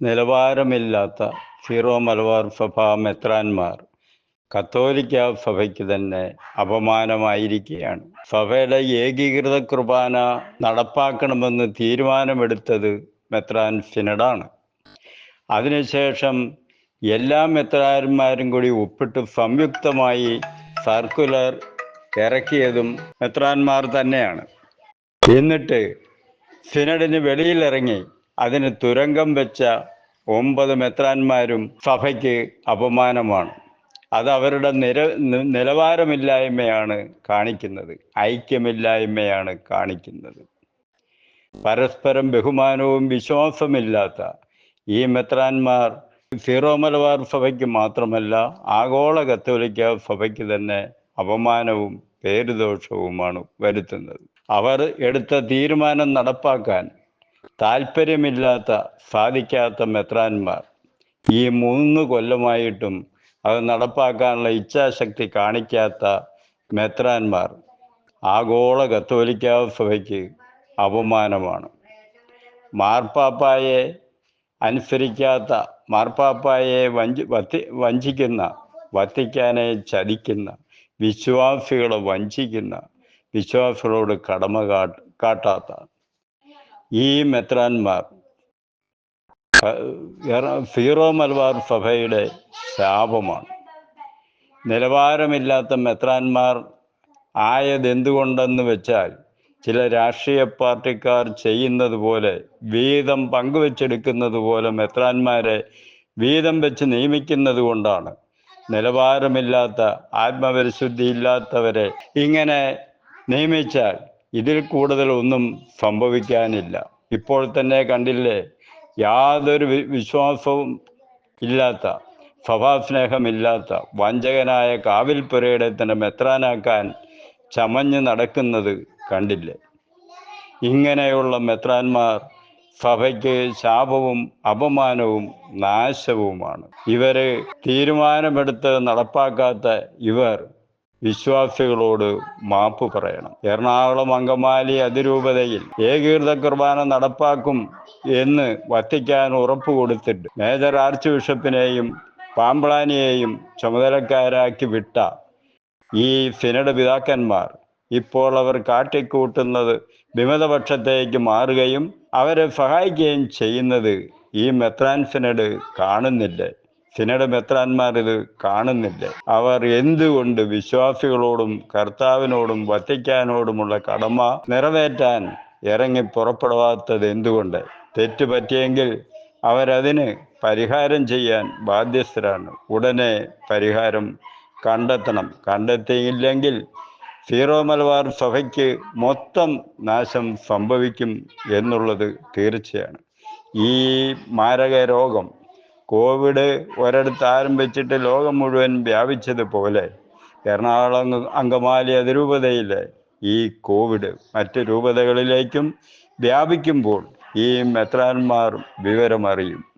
നിലവാരമില്ലാത്ത zero Malabar സഭ മെത്രാന്മാർ കത്തോലിക്ക സഭയ്ക്ക് തന്നെ അപമാനമായിരിക്കുകയാണ്. സഭയുടെ ഏകീകൃത കുർബാന നടപ്പാക്കണമെന്ന് തീരുമാനമെടുത്തത് മെത്രാൻ സിനഡാണ്. അതിനുശേഷം എല്ലാ മെത്രാന്മാരും കൂടി ഒപ്പിട്ട് സംയുക്തമായി സർക്കുലർ ഇറക്കിയതും മെത്രാന്മാർ തന്നെയാണ്. എന്നിട്ട് സിനഡിന് വെളിയിലിറങ്ങി അതിന് തുരങ്കം വെച്ച ഒമ്പത് മെത്രാന്മാരും സഭയ്ക്ക് അപമാനമാണ്. അത് അവരുടെ നിര നിലവാരമില്ലായ്മയാണ് കാണിക്കുന്നത്. ഐക്യമില്ലായ്മയാണ് കാണിക്കുന്നത്. പരസ്പരം ബഹുമാനവും വിശ്വാസമില്ലാത്ത ഈ മെത്രാന്മാർ സീറോ മലബാർ സഭയ്ക്ക് മാത്രമല്ല ആഗോള കത്തോലിക്ക സഭയ്ക്ക് തന്നെ അപമാനവും പേരുദോഷവുമാണ് വരുത്തുന്നത്. അവർ എടുത്ത തീരുമാനം നടപ്പാക്കാൻ താല്പര്യമില്ലാത്ത സാധിക്കാത്ത മെത്രാന്മാർ ഈ മൂന്ന് കൊല്ലമായിട്ടും അത് നടപ്പാക്കാനുള്ള ഇച്ഛാശക്തി കാണിക്കാത്ത മെത്രാന്മാർ ആഗോള കത്തോലിക്ക സഭയ്ക്ക് അപമാനമാണ്. മാർപ്പാപ്പായെ അനുസരിക്കാത്ത മാർപ്പാപ്പായെ വഞ്ചി വത്തി വഞ്ചിക്കുന്ന വത്തിക്കാനെ ചതിക്കുന്ന വിശ്വാസികളെ വഞ്ചിക്കുന്ന വിശ്വാസികളോട് കടമ കാട്ട് കാട്ടാത്ത ഈ മെത്രാന്മാർ ഫീറോ മലബാർ സഭയുടെ ശാപമാണ്. നിലവാരമില്ലാത്ത മെത്രാന്മാർ ആയതെന്തുകൊണ്ടെന്ന് വെച്ചാൽ ചില രാഷ്ട്രീയ പാർട്ടിക്കാർ ചെയ്യുന്നത് പോലെ വീതം പങ്കുവെച്ചെടുക്കുന്നത് പോലെ മെത്രാന്മാരെ വീതം വെച്ച് നിയമിക്കുന്നത് കൊണ്ടാണ്. നിലവാരമില്ലാത്ത ആത്മപരിശുദ്ധി ഇല്ലാത്തവരെ ഇങ്ങനെ നിയമിച്ചാൽ ഇതിൽ കൂടുതൽ ഒന്നും സംഭവിക്കാനില്ല. ഇപ്പോൾ തന്നെ കണ്ടില്ലേ? യാതൊരു വിശ്വാസവും ഇല്ലാത്ത സഭാസ്നേഹമില്ലാത്ത വഞ്ചകനായ കാവിൽ പുരയുടെ തന്നെ മെത്രാനാക്കാൻ ചമഞ്ഞ് നടക്കുന്നത് കണ്ടില്ലേ? ഇങ്ങനെയുള്ള മെത്രാന്മാർ സഭയ്ക്ക് ശാപവും അപമാനവും നാശവുമാണ്. ഇവരെ തീരുമാനമെടുത്ത് നടപ്പാക്കാത്ത ഇവർ വിശ്വാസികളോട് മാപ്പ് പറയണം. എറണാകുളം അങ്കമാലി അതിരൂപതയിൽ ഏകീകൃത കുർബാന നടപ്പാക്കും എന്ന് വത്തിക്കാൻ ഉറപ്പ് കൊടുത്തിട്ട് മേജർ ആർച്ച് ബിഷപ്പിനെയും പാമ്പ്ളാനിയെയും ചുമതലക്കാരാക്കി വിട്ട ഈ സിനഡ് പിതാക്കന്മാർ ഇപ്പോൾ അവർ കാട്ടിക്കൂട്ടുന്നത് വിമതപക്ഷത്തേക്ക് മാറുകയും അവരെ സഹായിക്കുകയും ചെയ്യുന്നത് ഈ മെത്രാൻ സിനഡ് കാണുന്നില്ല? സിനഡ് മെത്രാന്മാർ ഇത് കാണുന്നില്ല. അവർ എന്തുകൊണ്ട് വിശ്വാസികളോടും കർത്താവിനോടും വത്തിക്കാനോടുമുള്ള കടമ നിറവേറ്റാൻ ഇറങ്ങി പുറപ്പെടാത്തത് എന്തുകൊണ്ട്? തെറ്റ് പറ്റിയെങ്കിൽ അവരതിന് പരിഹാരം ചെയ്യാൻ ബാധ്യസ്ഥരാണ്. ഉടനെ പരിഹാരം കണ്ടെത്തണം. കണ്ടെത്തിയില്ലെങ്കിൽ സീറോ മലബാർ സഭയ്ക്ക് മൊത്തം നാശം സംഭവിക്കും എന്നുള്ളത് തീർച്ചയാണ്. ഈ മാരക രോഗം കോവിഡ് ഒരിടത്ത് ആരംഭിച്ചിട്ട് ലോകം മുഴുവൻ വ്യാപിച്ചതുപോലെ എറണാകുളം അങ്കമാലി അതിരൂപതയിലെ ഈ കോവിഡ് മറ്റ് രൂപതകളിലേക്കും വ്യാപിക്കുമ്പോൾ ഈ മെത്രാന്മാർ വിവരമറിയും.